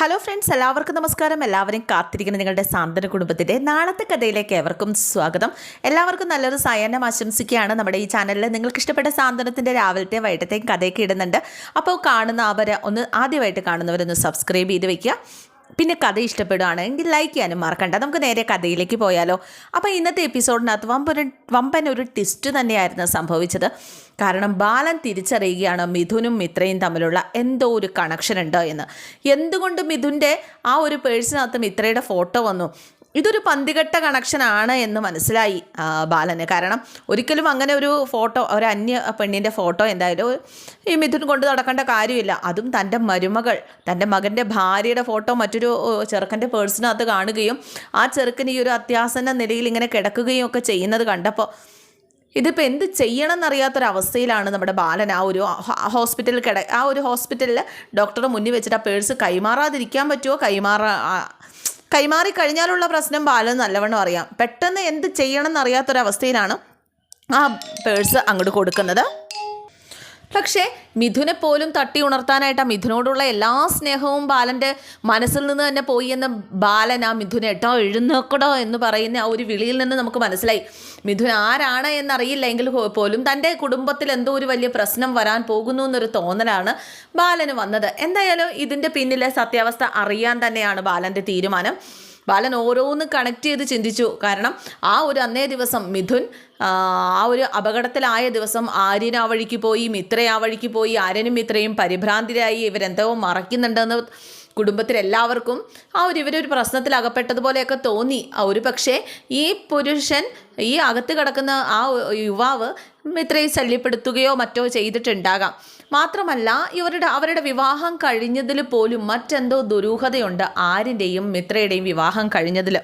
Hello friends എല്ലാവർക്കും നമസ്കാരം. എല്ലാവരും കാത്തിരിക്കുന്ന നിങ്ങളുടെ സാന്ത്വന കുടുംബത്തിന്റെ നാളത്തെ കഥയിലേക്ക് എവർക്കും സ്വാഗതം. എല്ലാവർക്കും നല്ലൊരു സായാഹ്നം ആശംസിക്കുകയാണ്. നമ്മുടെ ഈ ചാനലിൽ നിങ്ങൾക്ക് ഇഷ്ടപ്പെട്ട സാന്ത്വനത്തിന്റെ രാവിലത്തെ വൈകിട്ടത്തെയും കഥയൊക്കെ ഇടുന്നുണ്ട്. അപ്പോൾ കാണുന്ന അവരെ ഒന്ന് ആദ്യമായിട്ട് കാണുന്നവരൊന്ന് സബ്സ്ക്രൈബ് ചെയ്ത് വെക്കുക. പിന്നെ കഥ ഇഷ്ടപ്പെടുകയാണെങ്കിൽ ലൈക്ക് ചെയ്യാനും മറക്കണ്ട. നമുക്ക് നേരെ കഥയിലേക്ക് പോയാലോ. അപ്പോൾ ഇന്നത്തെ എപ്പിസോഡിനകത്ത് വമ്പൊരു വമ്പൻ ഒരു ട്വിസ്റ്റ് തന്നെയായിരുന്നു സംഭവിച്ചത്. കാരണം ബാലൻ തിരിച്ചറിയുകയാണ് മിഥുനും മിത്രയും തമ്മിലുള്ള എന്തോ ഒരു കണക്ഷൻ ഉണ്ട് എന്ന്. എന്തുകൊണ്ട് മിഥുന്റെ ആ ഒരു പേഴ്സിനകത്ത് മിത്രയുടെ ഫോട്ടോ വന്നു? ഇതൊരു പന്തികെട്ട കണക്ഷനാണ് എന്ന് മനസ്സിലായി ബാലന്. കാരണം ഒരിക്കലും അങ്ങനെ ഒരു ഫോട്ടോ ഒരു അന്യ പെണ്ണിന്റെ ഫോട്ടോ എന്തായാലും ഈ മിഥുൻ കൊണ്ട് നടക്കേണ്ട കാര്യമില്ല. അതും തന്റെ മരുമകൾ തന്റെ മകന്റെ ഭാര്യയുടെ ഫോട്ടോ മറ്റൊരു ചെറുക്കന്റെ പേഴ്സിനകത്ത് കാണുകയും ആ ചെറുക്കൻ ഈ ഒരു അത്യാസന്ന നിലയിൽ ഇങ്ങനെ കിടക്കുകയും ഒക്കെ ചെയ്യുന്നത് കണ്ടപ്പോൾ ഇതിപ്പോൾ എന്ത് ചെയ്യണം എന്നറിയാത്തൊരവസ്ഥയിലാണ് നമ്മുടെ ബാലൻ. ആ ഒരു ഹോസ്പിറ്റലിൽ കിട ആ ഒരു ഹോസ്പിറ്റലിൽ ഡോക്ടറെ മുന്നിൽ വെച്ചിട്ട് ആ പേഴ്സ് കൈമാറാതിരിക്കാൻ പറ്റുമോ കൈമാറാ കൈമാറി കഴിഞ്ഞാലുള്ള പ്രശ്നം ബാലൻ നല്ലവണ്ണം അറിയാം. പെട്ടെന്ന് എന്ത് ചെയ്യണം എന്നറിയാത്തൊരവസ്ഥയിലാണ് ആ പേഴ്സ് അങ്ങോട്ട് കൊടുക്കുന്നത്. പക്ഷേ മിഥുനെ പോലും തട്ടി ഉണർത്താനായിട്ട് ആ മിഥുനോടുള്ള എല്ലാ സ്നേഹവും ബാലന്റെ മനസ്സിൽ നിന്ന് തന്നെ പോയി എന്ന് ബാലൻ ആ മിഥുനെ എട്ടോ എഴുന്നേക്കടോ എന്ന് പറയുന്ന ആ ഒരു വിളിയിൽ നിന്ന് നമുക്ക് മനസ്സിലായി. മിഥുൻ ആരാണ് എന്നറിയില്ല എങ്കിൽ പോലും തന്റെ കുടുംബത്തിൽ എന്തോ ഒരു വലിയ പ്രശ്നം വരാൻ പോകുന്നു എന്നൊരു തോന്നലാണ് ബാലന് വന്നത്. എന്തായാലും ഇതിന്റെ പിന്നിലെ സത്യാവസ്ഥ അറിയാൻ തന്നെയാണ് ബാലന്റെ തീരുമാനം. ബാലൻ ഓരോന്ന് കണക്ട് ചെയ്ത് ചിന്തിച്ചു. കാരണം ആ ഒരു അന്നേ ദിവസം മിഥുൻ ആ ഒരു അപകടത്തിലായ ദിവസം ആര്യൻ ആ വഴിക്ക് പോയി മിത്ര ആ വഴിക്ക് പോയി ആര്യനും മിത്രയും പരിഭ്രാന്തിരായി ഇവരെന്തോ മറയ്ക്കുന്നുണ്ടെന്ന് കുടുംബത്തിലെല്ലാവർക്കും ആ ഒരു ഇവരൊരു പ്രശ്നത്തിൽ അകപ്പെട്ടതുപോലെയൊക്കെ തോന്നി. ഒരു പക്ഷേ ഈ പുരുഷൻ ഈ അകത്ത് കിടക്കുന്ന ആ യുവാവ് ഇത്രയും ശല്യപ്പെടുത്തുകയോ മറ്റോ ചെയ്തിട്ടുണ്ടാകാം. മാത്രമല്ല ഇവരുടെ അവരുടെ വിവാഹം കഴിഞ്ഞതിൽ പോലും മറ്റെന്തോ ദുരൂഹതയുണ്ട് ആരിന്റെയും മിത്രയുടെയും വിവാഹം കഴിഞ്ഞതിൽ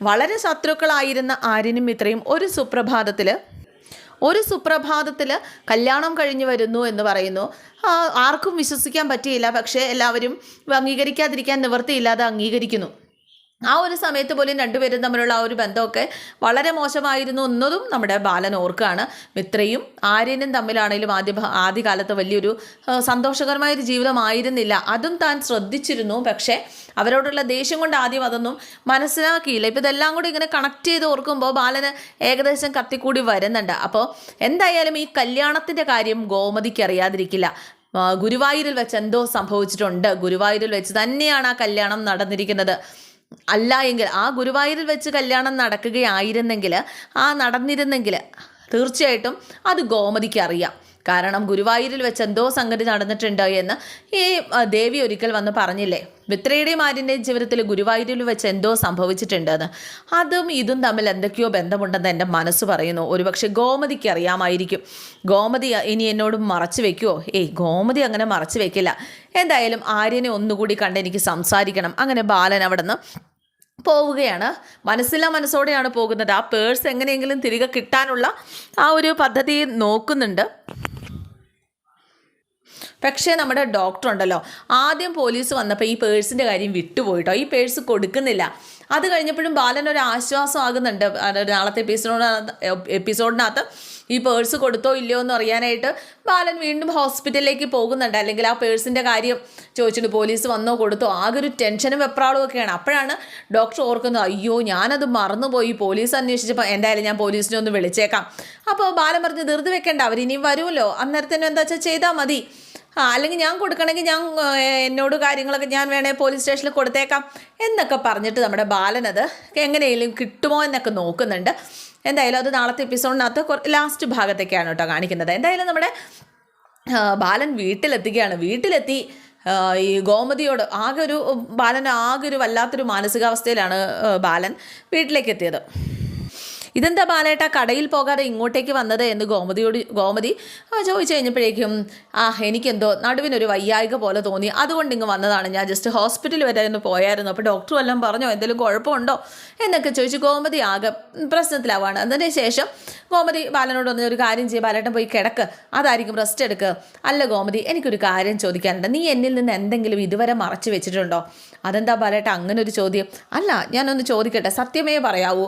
വളരെ ശത്രുക്കളായിരുന്ന ആര്യനും മിത്രയും ഒരു സുപ്രഭാതത്തിൽ ഒരു സുപ്രഭാതത്തിൽ കല്യാണം കഴിഞ്ഞു വരുന്നു എന്ന് പറയുന്നു. ആർക്കും വിശ്വസിക്കാൻ പറ്റിയില്ല. പക്ഷേ എല്ലാവരും അംഗീകരിക്കാതിരിക്കാൻ നിവൃത്തിയില്ലാതെ അംഗീകരിക്കുന്നു. ആ ഒരു സമയത്ത് പോലും രണ്ടുപേരും തമ്മിലുള്ള ആ ഒരു ബന്ധമൊക്കെ വളരെ മോശമായിരുന്നു എന്നതും നമ്മുടെ ബാലൻ ഓർക്കുകയാണ്. മിത്രയും ആര്യനും തമ്മിലാണെങ്കിലും ആദ്യ ആദ്യകാലത്ത് വലിയൊരു സന്തോഷകരമായൊരു ജീവിതമായിരുന്നില്ല. അതും താൻ ശ്രദ്ധിച്ചിരുന്നു. പക്ഷേ അവരോടുള്ള ദേഷ്യം കൊണ്ട് ആദ്യം അതൊന്നും മനസ്സിലാക്കിയില്ല. ഇപ്പം ഇതെല്ലാം കൂടി ഇങ്ങനെ കണക്ട് ചെയ്ത് ഓർക്കുമ്പോൾ ബാലന് ഏകദേശം കത്തിക്കൂടി വരുന്നുണ്ട്. അപ്പോൾ എന്തായാലും ഈ കല്യാണത്തിന്റെ കാര്യം ഗോമതിക്ക് അറിയാതിരിക്കില്ല. ഗുരുവായൂരിൽ വെച്ച് എന്തോ സംഭവിച്ചിട്ടുണ്ട്. ഗുരുവായൂരിൽ വെച്ച് തന്നെയാണ് ആ കല്യാണം നടന്നിരിക്കുന്നത്. അല്ല എങ്കിൽ ആ ഗുരുവായൂരിൽ വെച്ച് കല്യാണം നടക്കുകയായിരുന്നെങ്കിൽ ആ നടന്നിരുന്നെങ്കിൽ തീർച്ചയായിട്ടും അത് ഗോമതിക്ക് അറിയാം. കാരണം ഗുരുവായൂരിൽ വെച്ച് എന്തോ സംഗതി നടന്നിട്ടുണ്ട് എന്ന് ഈ ദേവി ഒരിക്കൽ വന്ന് പറഞ്ഞില്ലേ? മിത്രയുടെയും ആര്യന്റെയും ജീവിതത്തിൽ ഗുരുവായൂരിൽ വെച്ച് എന്തോ സംഭവിച്ചിട്ടുണ്ടെന്ന് അതും ഇതും തമ്മിൽ എന്തൊക്കെയോ ബന്ധമുണ്ടെന്ന് എന്റെ മനസ്സ് പറയുന്നു. ഒരുപക്ഷെ ഗോമതിക്ക് അറിയാമായിരിക്കും. ഗോമതി ഇനി എന്നോട് മറച്ചു വെക്കുമോ ഏയ് ഗോമതി അങ്ങനെ മറച്ചു വെക്കില്ല. എന്തായാലും ആര്യനെ ഒന്നുകൂടി കണ്ട് എനിക്ക് സംസാരിക്കണം. അങ്ങനെ ബാലൻ അവിടെ പോവുകയാണ്. മനസ്സില്ലാ മനസ്സോടെയാണ് പോകുന്നത്. ആ പേഴ്സ് എങ്ങനെയെങ്കിലും തിരികെ കിട്ടാനുള്ള ആ ഒരു പദ്ധതി നോക്കുന്നുണ്ട്. പക്ഷേ നമ്മുടെ ഡോക്ടർ ഉണ്ടല്ലോ. ആദ്യം പോലീസ് വന്നപ്പോൾ ഈ പേഴ്സിന്റെ കാര്യം വിട്ടുപോയിട്ടോ? ഈ പേഴ്സ് കൊടുക്കുന്നില്ല. അത് കഴിഞ്ഞപ്പോഴും ബാലൻ ഒരു ആശ്വാസം ആകുന്നുണ്ട്. നാളത്തെ എപ്പിസോഡ് എപ്പിസോഡിനകത്ത് ഈ പേഴ്സ് കൊടുത്തോ ഇല്ലയോ എന്ന് അറിയാനായിട്ട് ബാലൻ വീണ്ടും ഹോസ്പിറ്റലിലേക്ക് പോകുന്നുണ്ട്. അല്ലെങ്കിൽ ആ പേഴ്സിന്റെ കാര്യം ചോദിച്ചിട്ട് പോലീസ് വന്നോ കൊടുത്തോ ആകെ ഒരു ടെൻഷനും വെപ്രാളും ഒക്കെയാണ്. അപ്പോഴാണ് ഡോക്ടർ ഓർക്കുന്നത് അയ്യോ ഞാനത് മറന്നുപോയി. പോലീസ് അന്വേഷിച്ചപ്പോൾ എന്തായാലും ഞാൻ പോലീസിനെ ഒന്ന് വിളിച്ചേക്കാം. അപ്പോൾ ബാലൻ പറഞ്ഞ് ധൃതി വെക്കേണ്ട. അവരിനിയും വരുമല്ലോ. അന്നേരത്തന്നെ എന്താ വെച്ചാൽ ചെയ്താൽ മതി. അല്ലെങ്കിൽ ഞാൻ കൊടുക്കണമെങ്കിൽ ഞാൻ എന്നോട് കാര്യങ്ങളൊക്കെ ഞാൻ വേണേൽ പോലീസ് സ്റ്റേഷനിൽ കൊടുത്തേക്കാം എന്നൊക്കെ പറഞ്ഞിട്ട് നമ്മുടെ ബാലനത് എങ്ങനെയെങ്കിലും കിട്ടുമോ എന്നൊക്കെ നോക്കുന്നുണ്ട്. എന്തായാലും അത് നാളത്തെ എപ്പിസോഡിനകത്ത് ലാസ്റ്റ് ഭാഗത്തേക്കാണ് കേട്ടോ കാണിക്കുന്നത്. എന്തായാലും നമ്മുടെ ബാലൻ വീട്ടിലെത്തുകയാണ് വീട്ടിലെത്തി ഈ ഗോമതിയോട് ആകെ ഒരു ബാലൻ ആകെ ഒരു വല്ലാത്തൊരു മാനസികാവസ്ഥയിലാണ് ബാലൻ വീട്ടിലേക്ക് എത്തിയത്. ഇതെന്താ ബാലേട്ട കടയിൽ പോകാതെ ഇങ്ങോട്ടേക്ക് വന്നത് എന്ന് ഗോമതിയോട് ഗോമതി ചോദിച്ചു കഴിഞ്ഞപ്പോഴേക്കും ആ എനിക്കെന്തോ നടുവിനൊരു വയ്യായിക പോലെ തോന്നി. അതുകൊണ്ട് ഇങ്ങ് വന്നതാണ്. ഞാൻ ജസ്റ്റ് ഹോസ്പിറ്റലിൽ വരെ ഒന്ന് പോയായിരുന്നു. അപ്പോൾ ഡോക്ടർ വല്ലതും പറഞ്ഞോ? എന്തെങ്കിലും കുഴപ്പമുണ്ടോ? എന്നൊക്കെ ചോദിച്ചു. ഗോമതി ആകെ പ്രശ്നത്തിലാവാണ്. അതിന് ശേഷം ഗോമതി ബാലനോട് പറഞ്ഞ ഒരു കാര്യം ചെയ്യും. ബാലേട്ടൻ പോയി കിടക്ക്. അതായിരിക്കും റെസ്റ്റ് എടുക്കുക അല്ല ഗോമതി എനിക്കൊരു കാര്യം ചോദിക്കാനുണ്ട്. നീ എന്നിൽ നിന്ന് എന്തെങ്കിലും ഇതുവരെ മറച്ചു വെച്ചിട്ടുണ്ടോ? അതെന്താ ബാലേട്ട അങ്ങനെ ഒരു ചോദ്യം? അല്ല ഞാനൊന്ന് ചോദിക്കട്ടെ. സത്യമേ പറയാവൂ.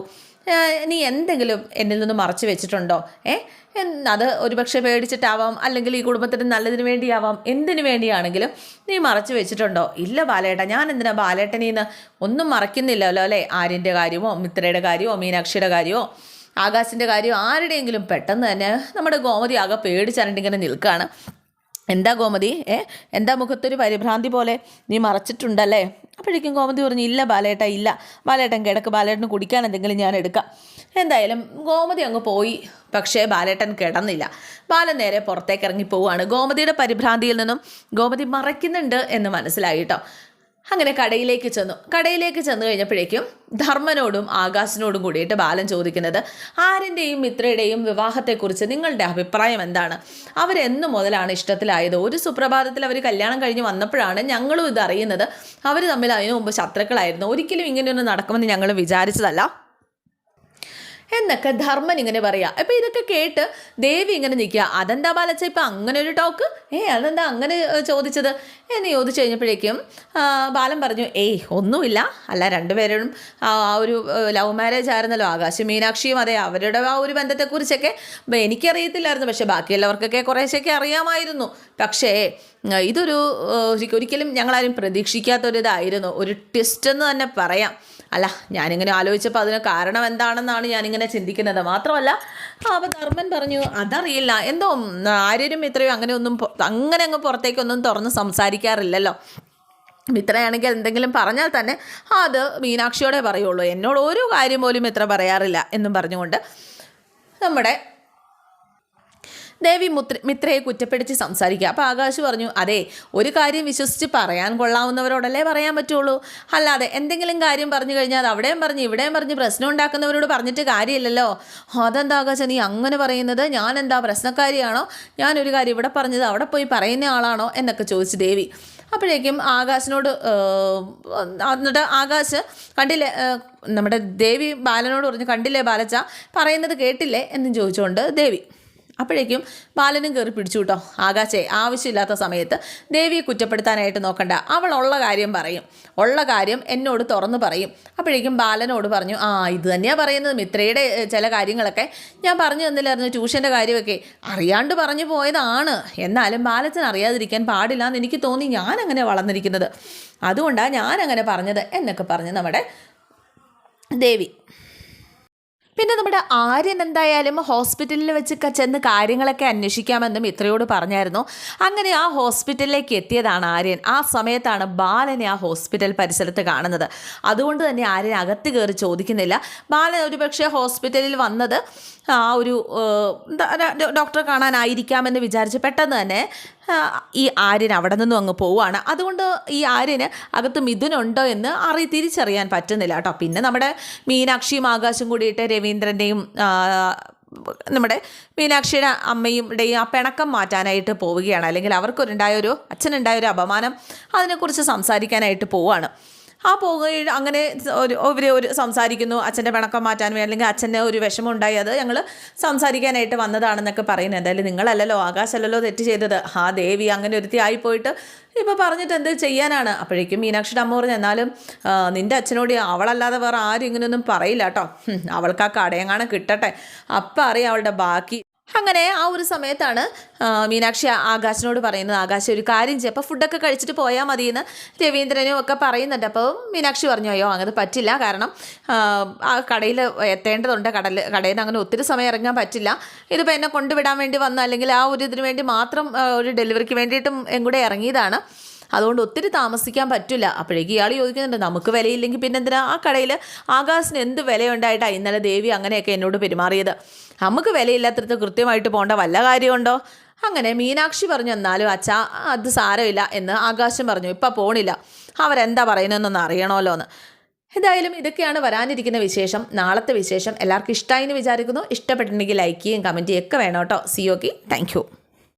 നീ എന്തെങ്കിലും എന്നിൽ നിന്ന് മറച്ചു വെച്ചിട്ടുണ്ടോ? ഏ? അത് ഒരുപക്ഷെ പേടിച്ചിട്ടാവാം അല്ലെങ്കിൽ ഈ കുടുംബത്തിന് നല്ലതിന് വേണ്ടിയാവാം എന്തിനു വേണ്ടിയാണെങ്കിലും നീ മറച്ചു വെച്ചിട്ടുണ്ടോ? ഇല്ല ബാലേട്ട ഞാൻ എന്തിനാ ബാലേട്ടനിൽ നിന്ന് ഒന്നും മറക്കുന്നില്ലല്ലോ അല്ലേ? ആര്യന്റെ കാര്യമോ മിത്രയുടെ കാര്യമോ മീനാക്ഷിയുടെ കാര്യമോ ആകാശിന്റെ കാര്യമോ ആരുടെയെങ്കിലും പെട്ടെന്ന് തന്നെ നമ്മുടെ ഗോമതി ആകെ പേടിച്ചരണ്ടിങ്ങനെ നിൽക്കുകയാണ് എന്താ ഗോമതി? ഏ? എന്താ മുഖത്തൊരു പരിഭ്രാന്തി പോലെ? നീ മറച്ചിട്ടുണ്ടല്ലേ? അപ്പോഴേക്കും ഗോമതി പറഞ്ഞു ഇല്ല ബാലേട്ട ഇല്ല. ബാലേട്ടൻ കിടക്ക്. ബാലേട്ടന് കുടിക്കാൻ എന്തെങ്കിലും ഞാൻ എടുക്കാം. എന്തായാലും ഗോമതി അങ്ങ് പോയി. പക്ഷേ ബാലേട്ടൻ കിടന്നില്ല. ബാലൻ നേരെ പുറത്തേക്ക് ഇറങ്ങി പോവുകയാണ്. ഗോമതിയുടെ പരിഭ്രാന്തിയിൽ നിന്നും ഗോമതി മറയ്ക്കുന്നുണ്ട് എന്ന് മനസ്സിലായി കേട്ടോ. അങ്ങനെ കടയിലേക്ക് ചെന്നു. കടയിലേക്ക് ചെന്ന് കഴിഞ്ഞപ്പോഴേക്കും ധർമ്മനോടും ആകാശിനോടും കൂടിയിട്ട് ബാലൻ ചോദിക്കുന്നത് ആരിന്റെയും മിത്രയുടെയും വിവാഹത്തെക്കുറിച്ച് നിങ്ങളുടെ അഭിപ്രായം എന്താണ്? അവരെന്നു മുതലാണ് ഇഷ്ടത്തിലായത്. ഒരു സുപ്രഭാതത്തിൽ അവർ കല്യാണം കഴിഞ്ഞ് വന്നപ്പോഴാണ് ഞങ്ങളും ഇത് അറിയുന്നത്. അവർ തമ്മിൽ അതിനു മുമ്പ് ശത്രുക്കളായിരുന്നു. ഒരിക്കലും ഇങ്ങനെയൊന്നും നടക്കുമെന്ന് ഞങ്ങൾ വിചാരിച്ചതല്ല. എന്നൊക്കെ ധർമ്മൻ ഇങ്ങനെ പറയാ. അപ്പം ഇതൊക്കെ കേട്ട് ദേവി ഇങ്ങനെ നിൽക്കുക. അതെന്താ ബാലച്ച ഇപ്പം അങ്ങനെ ഒരു ടോക്ക് ഏ അതെന്താ അങ്ങനെ ചോദിച്ചത്? എന്ന് ചോദിച്ചു കഴിഞ്ഞപ്പോഴേക്കും ബാലൻ പറഞ്ഞു ഏയ് ഒന്നുമില്ല. അല്ല രണ്ടുപേരും ആ ഒരു ലവ് മാരേജ് ആയിരുന്നല്ലോ. ആകാശ് മീനാക്ഷിയും അതെ അവരുടെ ആ ഒരു ബന്ധത്തെക്കുറിച്ചൊക്കെ എനിക്കറിയത്തില്ലായിരുന്നു. പക്ഷേ ബാക്കിയുള്ളവർക്കൊക്കെ കുറേശ്ശൊക്കെ അറിയാമായിരുന്നു. പക്ഷേ ഇതൊരു ഒരിക്കലും ഞങ്ങളാരും പ്രതീക്ഷിക്കാത്തൊരിതായിരുന്നു. ഒരു ട്വിസ്റ്റ് എന്ന് തന്നെ പറയാം. അല്ല ഞാനിങ്ങനെ ആലോചിച്ചപ്പോൾ അതിന് കാരണം എന്താണെന്നാണ് ഞാനിങ്ങനെ ചിന്തിക്കുന്നത്. മാത്രമല്ല അപ്പോൾ ധർമ്മൻ പറഞ്ഞു അതറിയില്ല. എന്തോ ആര്യരും ഇത്രയും അങ്ങനെ ഒന്നും അങ്ങനെ അങ്ങ് പുറത്തേക്കൊന്നും തുറന്ന് സംസാരിക്കാറില്ലല്ലോ. മിത്രയാണെങ്കിൽ എന്തെങ്കിലും പറഞ്ഞാൽ തന്നെ അത് മീനാക്ഷിയോടെ പറയുള്ളൂ. എന്നോട് ഒരു കാര്യം പോലും മിത്ര പറയാറില്ല എന്നും പറഞ്ഞുകൊണ്ട് നമ്മുടെ ദേവി മുത്ര മിത്രയെ കുറ്റപ്പെടുത്തി സംസാരിക്കുക. അപ്പോൾ ആകാശ് പറഞ്ഞു അതെ ഒരു കാര്യം വിശ്വസിച്ച് പറയാൻ കൊള്ളാവുന്നവരോടല്ലേ പറയാൻ പറ്റുള്ളൂ? അല്ലാതെ എന്തെങ്കിലും കാര്യം പറഞ്ഞു കഴിഞ്ഞാൽ അത് അവിടെയും പറഞ്ഞ് ഇവിടെയും പറഞ്ഞ് പ്രശ്നം ഉണ്ടാക്കുന്നവരോട് പറഞ്ഞിട്ട് കാര്യമില്ലല്ലോ. അതെന്താ ആകാശ നീ അങ്ങനെ പറയുന്നത്? ഞാൻ എന്താ പ്രശ്നക്കാരിയാണോ? ഞാനൊരു കാര്യം ഇവിടെ പറഞ്ഞത് അവിടെ പോയി പറയുന്ന ആളാണോ? എന്നൊക്കെ ചോദിച്ചു ദേവി. അപ്പോഴേക്കും ആകാശിനോട് എന്നിട്ട് ആകാശ് കണ്ടില്ലേ നമ്മുടെ ദേവി ബാലനോട് പറഞ്ഞു കണ്ടില്ലേ ബാലച്ച പറയുന്നത് കേട്ടില്ലേ? എന്നും ചോദിച്ചുകൊണ്ട് ദേവി അപ്പോഴേക്കും ബാലനും കയറി പിടിച്ചു കേട്ടോ ആകാശേ ആവശ്യമില്ലാത്ത സമയത്ത് ദേവിയെ കുറ്റപ്പെടുത്താനായിട്ട് നോക്കണ്ട. അവൾ ഉള്ള കാര്യം പറയും. ഉള്ള കാര്യം എന്നോട് തുറന്ന് പറയും. അപ്പോഴേക്കും ബാലനോട് പറഞ്ഞു ആ ഇത് തന്നെയാണ് പറയുന്നത്. മിത്രയുടെ ചില കാര്യങ്ങളൊക്കെ ഞാൻ പറഞ്ഞു തന്നില്ലായിരുന്നു ട്യൂഷന്റെ കാര്യമൊക്കെ. അറിയാണ്ട് പറഞ്ഞു പോയതാണ്. എന്നാലും ബാലച്ചൻ അറിയാതിരിക്കാൻ പാടില്ല എന്ന് എനിക്ക് തോന്നി ഞാൻ അങ്ങനെ വളർന്നിരിക്കുന്നത്. അതുകൊണ്ടാണ് ഞാൻ അങ്ങനെ പറഞ്ഞത് എന്നൊക്കെ പറഞ്ഞ് നമ്മുടെ ദേവി. പിന്നെ നമ്മുടെ ആര്യൻ എന്തായാലും ഹോസ്പിറ്റലിൽ വെച്ച് ചെന്ന് കാര്യങ്ങളൊക്കെ അന്വേഷിക്കാമെന്നും ഇത്രയോട് പറഞ്ഞായിരുന്നു. അങ്ങനെ ആ ഹോസ്പിറ്റലിലേക്ക് എത്തിയതാണ് ആര്യൻ. ആ സമയത്താണ് ബാലനെ ആ ഹോസ്പിറ്റൽ പരിസരത്ത് കാണുന്നത്. അതുകൊണ്ട് തന്നെ ആര്യൻ അകത്ത് കയറി ചോദിക്കുന്നില്ല. ബാലൻ ഒരുപക്ഷെ ഹോസ്പിറ്റലിൽ വന്നത് ആ ഒരു ഡോക്ടറെ കാണാനായിരിക്കാമെന്ന് വിചാരിച്ച് പെട്ടെന്ന് തന്നെ ഈ ആര്യൻ അവിടെ നിന്നും അങ്ങ് പോവുകയാണ്. അതുകൊണ്ട് ഈ ആര്യന് അകത്ത് മിഥുനുണ്ടോ എന്ന് അറി തിരിച്ചറിയാൻ പറ്റുന്നില്ല കേട്ടോ. പിന്നെ നമ്മുടെ മീനാക്ഷിയും ആകാശം കൂടിയിട്ട് രവീന്ദ്രന്റെയും നമ്മുടെ മീനാക്ഷിയുടെ അമ്മയുടെയും ആ പിണക്കം മാറ്റാനായിട്ട് പോവുകയാണ്. അല്ലെങ്കിൽ അവർക്കൊരുണ്ടായ ഒരു അച്ഛനുണ്ടായ ഒരു അപമാനം അതിനെക്കുറിച്ച് സംസാരിക്കാനായിട്ട് പോവുകയാണ്. ആ പോകുക അങ്ങനെ ഒരു ഇവർ ഒരു സംസാരിക്കുന്നു അച്ഛന്റെ പിണക്കം മാറ്റാൻ വേണ്ടി അല്ലെങ്കിൽ അച്ഛന്റെ ഒരു വിഷമം ഉണ്ടായി അത് ഞങ്ങൾ സംസാരിക്കാനായിട്ട് വന്നതാണെന്നൊക്കെ പറയുന്നത് എന്തായാലും നിങ്ങളല്ലല്ലോ ആകാശല്ലല്ലോ തെറ്റ് ചെയ്തത്. ആ ദേവി അങ്ങനെ ഒരുത്തി ആയിപ്പോയിട്ട് ഇപ്പോൾ പറഞ്ഞിട്ട് എന്ത് ചെയ്യാനാണ്? അപ്പോഴേക്കും മീനാക്ഷിയുടെ അമ്മ പറഞ്ഞു എന്നാലും നിന്റെ അച്ഛനോട് അവളല്ലാതെ വേറെ ആരും ഇങ്ങനെയൊന്നും പറയില്ല കേട്ടോ അവൾക്ക് ആ കടയങ്ങാണ് കിട്ടട്ടെ. അപ്പം അറിയാം അവളുടെ ബാക്കി അങ്ങനെ ആ ഒരു സമയത്താണ് മീനാക്ഷി ആകാശിനോട് പറയുന്നത്. ആകാശ് ഒരു കാര്യം ചെയ്യും അപ്പോൾ ഫുഡൊക്കെ കഴിച്ചിട്ട് പോയാൽ മതി എന്ന് രവീന്ദ്രനും ഒക്കെ പറയുന്നുണ്ട്. അപ്പോൾ മീനാക്ഷി പറഞ്ഞു അയ്യോ അങ്ങനെ പറ്റില്ല. കാരണം ആ, കടയിൽ എത്തേണ്ടതുണ്ട്. കടൽ കടയിൽ നിന്ന് അങ്ങനെ ഒത്തിരി സമയം ഇറങ്ങാൻ പറ്റില്ല. ഇതിപ്പോൾ എന്നെ കൊണ്ടുവിടാൻ വേണ്ടി വന്ന. അല്ലെങ്കിൽ ആ ഒരു ഇതിന് വേണ്ടി മാത്രം ഒരു ഡെലിവറിക്ക് വേണ്ടിയിട്ടും കൂടെ ഇറങ്ങിയതാണ്. അതുകൊണ്ട് ഒത്തിരി താമസിക്കാൻ പറ്റില്ല. അപ്പോഴേക്ക് ഇയാൾ ചോദിക്കുന്നുണ്ട് നമുക്ക് വിലയില്ലെങ്കിൽ പിന്നെ എന്തിനാ ആ കടയിൽ ആകാശിന് എന്ത് വിലയുണ്ടായിട്ടാണ് ഇന്നലെ ദേവി അങ്ങനെയൊക്കെ എന്നോട് പെരുമാറിയത്? നമുക്ക് വിലയില്ലാത്തടത്ത് കൃത്യമായിട്ട് പോകേണ്ട വല്ല കാര്യമുണ്ടോ? അങ്ങനെ മീനാക്ഷി പറഞ്ഞു എന്നാലും അച്ഛാ അത് സാരമില്ല എന്ന് ആകാശം പറഞ്ഞു ഇപ്പം പോണില്ല. അവരെന്താ പറയുന്നതെന്നൊന്ന് അറിയണമല്ലോ എന്ന് എന്തായാലും ഇതൊക്കെയാണ് വരാനിരിക്കുന്ന വിശേഷം. നാളത്തെ വിശേഷം എല്ലാവർക്കും ഇഷ്ടമായി എന്ന് വിചാരിക്കുന്നു. ഇഷ്ടപ്പെട്ടിട്ടുണ്ടെങ്കിൽ ലൈക്ക് ചെയ്യും കമന്റ് ചെയ്യും ഒക്കെ വേണം കേട്ടോ. C okay thank